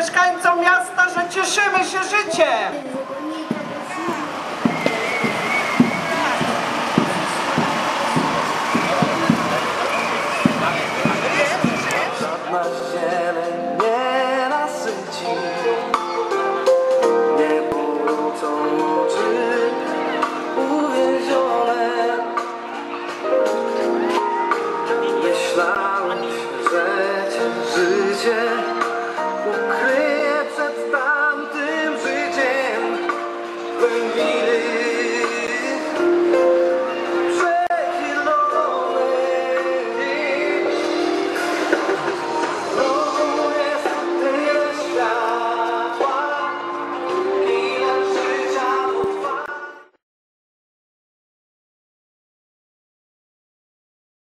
mieszkańcom miasta, że cieszymy się życiem.